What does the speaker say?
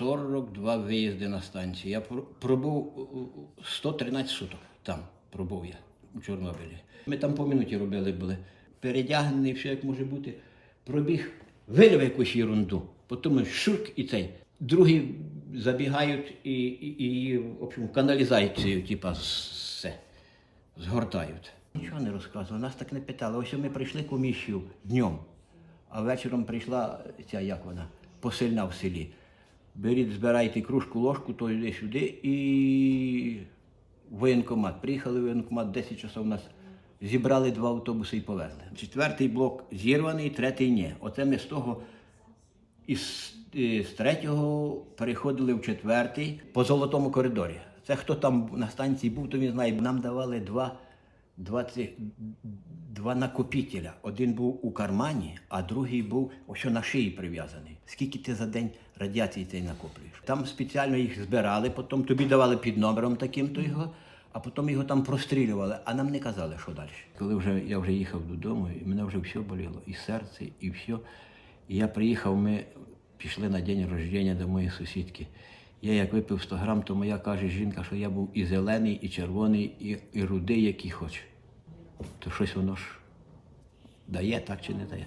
42 виїзди на станцію. Я пробув е, 113 суток там пробув я у Чорнобилі. Ми там по минуті робили були. Передягнений, все як може бути. Пробіг, вилив якусь ерунду, потім шурк і цей. Другі забігають і, і, і в общем, каналізацію, типа, все, згортають. Нічого не розказував, нас так не питали. Ось ми прийшли комісію днем, а вечором прийшла ця, як вона, посильна в селі. Беріть, збирайте кружку, ложку, то йди сюди і воєнкомат. Приїхали в воєнкомат, 10 часов нас зібрали два автобуси і повезли. Четвертий блок зірваний, третій ні. Оце ми з того із, е, з третього переходили в четвертий по золотому коридорі. Це хто там на станції був, то він знає. Нам давали два, два, два накопителя. Один був у кармані, а другий був ось на шиї прив'язаний. Скільки ти за день радіації цей накоплюєш? Там спеціально їх збирали, потім тобі давали під номером таким-то його, а потім його там прострілювали, а нам не казали, що далі. Коли вже я вже їхав додому, і мене вже все боліло, і серце, і все. І я приїхав, ми пішли на день рождення до моєї сусідки. Я як випив 100 грам, то моя каже жінка, що я був і зелений, і червоний, і, і рудий, який хоче. То щось воно ж дає, так чи не дає.